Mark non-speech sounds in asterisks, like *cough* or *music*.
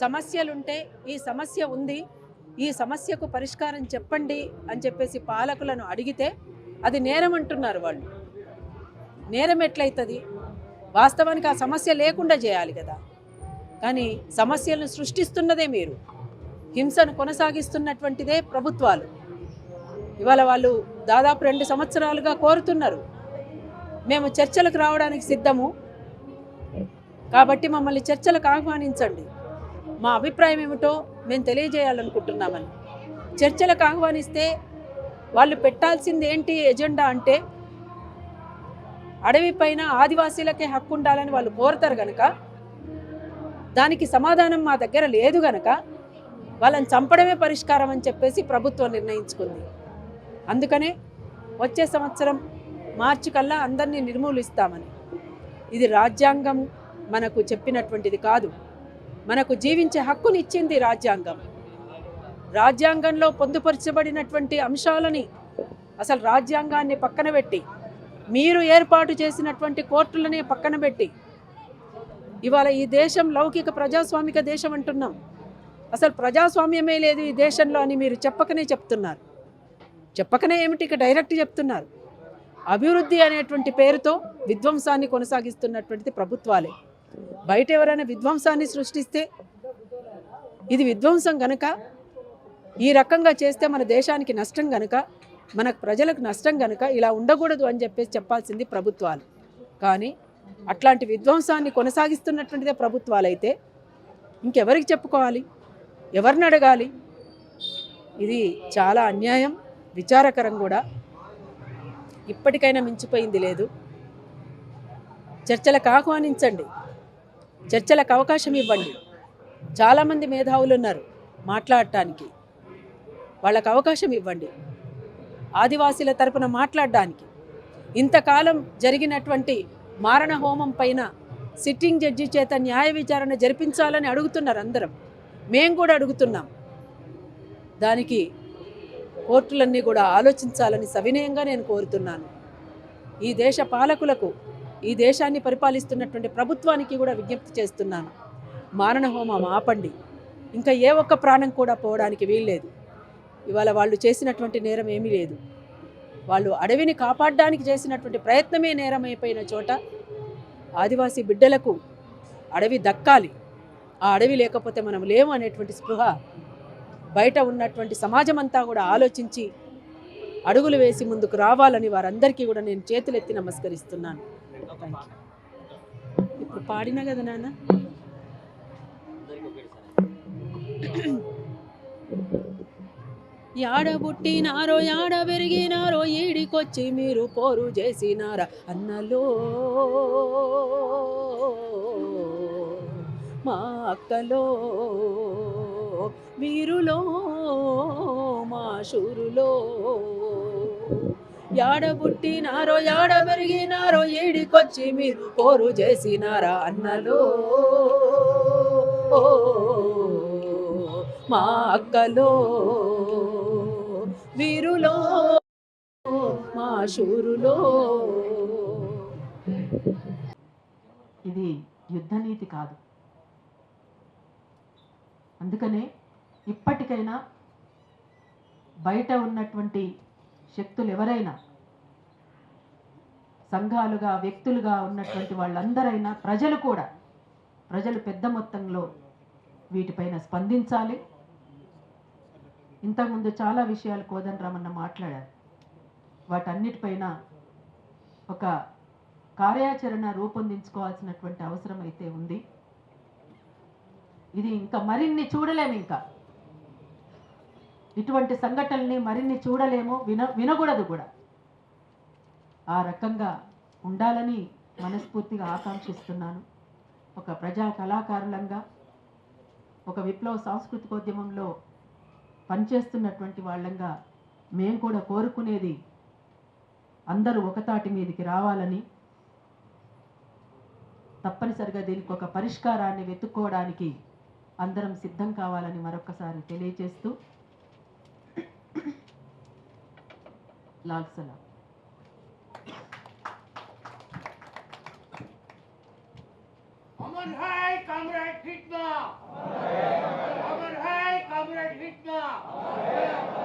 సమస్యలుంటే ఈ సమస్య ఉంది ఈ సమస్యకు పరిష్కారం చెప్పండి అని చెప్పేసి పాలకులను అడిగితే అది నేరం అంటున్నారు వాళ్ళు. నేరం ఎట్లయితుంది? వాస్తవానికి ఆ సమస్య లేకుండా చేయాలి కదా. కానీ సమస్యలను సృష్టిస్తున్నదే మీరు. హింసను కొనసాగిస్తున్నటువంటిదే ప్రభుత్వాలు. ఇవాళ వాళ్ళు దాదాపు రెండు సంవత్సరాలుగా కోరుతున్నారు. మేము చర్చలకు రావడానికి సిద్ధము. కాబట్టి మమ్మల్ని చర్చలకు ఆహ్వానించండి. మా అభిప్రాయం ఏమిటో మేము తెలియజేయాలనుకుంటున్నామని. చర్చలకు ఆహ్వానిస్తే వాళ్ళు పెట్టాల్సింది ఏంటి ఎజెండా అంటే అడవి పైన ఆదివాసీలకే హక్కు ఉండాలని వాళ్ళు కోరుతారు గనక దానికి సమాధానం మా దగ్గర లేదు గనక వాళ్ళని చంపడమే పరిష్కారం అని చెప్పేసి ప్రభుత్వం నిర్ణయించుకుంది. అందుకనే వచ్చే సంవత్సరం మార్చి కల్లా అందరినీ నిర్మూలిస్తామని. ఇది రాజ్యాంగం మనకు చెప్పినటువంటిది కాదు. మనకు జీవించే హక్కునిచ్చింది రాజ్యాంగం. రాజ్యాంగంలో పొందుపరచబడినటువంటి అంశాలని అసలు రాజ్యాంగాన్ని పక్కన పెట్టి మీరు ఏర్పాటు చేసినటువంటి కోర్టులనే పక్కన పెట్టి ఇవాళ ఈ దేశం లౌకిక ప్రజాస్వామిక దేశం అంటున్నాం. అసలు ప్రజాస్వామ్యమే లేదు ఈ దేశంలో అని మీరు చెప్పకనే చెప్తున్నారు. చెప్పకనే ఏమిటి? ఇక డైరెక్ట్ చెప్తున్నారు. అభివృద్ధి అనేటువంటి పేరుతో విధ్వంసాన్ని కొనసాగిస్తున్నటువంటిది ప్రభుత్వాలే. బయట ఎవరైనా విధ్వంసాన్ని సృష్టిస్తే ఇది విధ్వంసం గనక ఈ రకంగా చేస్తే మన దేశానికి నష్టం గనక మన ప్రజలకు నష్టం గనక ఇలా ఉండకూడదు అని చెప్పేసి చెప్పాల్సింది ప్రభుత్వాలు. కానీ అట్లాంటి విధ్వంసాన్ని కొనసాగిస్తున్నటువంటిదే ప్రభుత్వాలైతే ఇంకెవరికి చెప్పుకోవాలి? ఎవరిని అడగాలి? ఇది చాలా అన్యాయం విచారకరం కూడా. ఇప్పటికైనా మించిపోయింది లేదు. చర్చలకు ఆహ్వానించండి. చర్చలకు అవకాశం ఇవ్వండి. చాలామంది మేధావులు ఉన్నారు మాట్లాడటానికి. వాళ్ళకు అవకాశం ఇవ్వండి. ఆదివాసీల తరపున మాట్లాడడానికి. ఇంతకాలం జరిగినటువంటి మారణ హోమం పైన సిట్టింగ్ జడ్జి చేత న్యాయ విచారణ జరిపించాలని అడుగుతున్నారు అందరం. మేము కూడా అడుగుతున్నాం. దానికి కోర్టులన్నీ కూడా ఆలోచించాలని సవినయంగా నేను కోరుతున్నాను. ఈ దేశ పాలకులకు ఈ దేశాన్ని పరిపాలిస్తున్నటువంటి ప్రభుత్వానికి కూడా విజ్ఞప్తి చేస్తున్నాను. మారణ హోమం ఆపండి. ఇంకా ఏ ఒక్క ప్రాణం కూడా పోవడానికి వీల్లేదు. ఇవాళ వాళ్ళు చేసినటువంటి నేరం ఏమీ లేదు. వాళ్ళు అడవిని కాపాడడానికి చేసినటువంటి ప్రయత్నమే నేరం అయిపోయిన చోట ఆదివాసీ బిడ్డలకు అడవి దక్కాలి. ఆ అడవి లేకపోతే మనం లేము అనేటువంటి స్పృహ బయట ఉన్నటువంటి సమాజం అంతా కూడా ఆలోచించి అడుగులు వేసి ముందుకు రావాలని వారందరికీ కూడా నేను చేతులెత్తి నమస్కరిస్తున్నాను. థ్యాంక్ యూ ఇప్పుడు పాడినా కదా నాన్న? *coughs* యాడ పుట్టినారో యాడ పెరిగినారో ఈడికొచ్చి మీరు పోరు చేసినారా అన్నలో. మా అక్కలో వీరులో మా షూరులో యాడ పుట్టినారో యాడ పెరిగినారో ఈడికొచ్చి మీరు పోరు చేసినారా అన్నలో? మా అక్కలో వీరులో మా షూరులో ఇది యుద్ధనీతి కాదు. అందుకనే ఇప్పటికైనా బయట ఉన్నటువంటి శక్తులు ఎవరైనా సంఘాలుగా వ్యక్తులుగా ఉన్నటువంటి వాళ్ళందరైనా ప్రజలు కూడా ప్రజలు పెద్ద మొత్తంలో వీటిపైన స్పందించాలి. ఇంతకుముందు చాలా విషయాలు కోదండరామన్న మాట్లాడారు. వాటన్నిటిపైన ఒక కార్యాచరణ రూపొందించుకోవాల్సినటువంటి అవసరం అయితే ఉంది. ఇది ఇంకా మరిన్ని చూడలేము ఇంకా. ఇటువంటి సంఘటనల్ని మరిన్ని చూడలేము విన వినకూడదు కూడా. ఆ రకంగా ఉండాలని మనస్ఫూర్తిగా ఆకాంక్షిస్తున్నాను. ఒక ప్రజా కళాకారులంగా ఒక విప్లవ సాంస్కృతికోద్యమంలో పనిచేస్తున్నటువంటి వాళ్ళంగా మేము కూడా కోరుకునేది అందరూ ఒకతాటి మీదకి రావాలని తప్పనిసరిగా దీనికి ఒక పరిష్కారాన్ని వెతుక్కోవడానికి అందరం సిద్ధం కావాలని మరొకసారి తెలియజేస్తూ লাল সালাম अमर है कॉमरेड हिटना अमर है कॉमरेड हिटना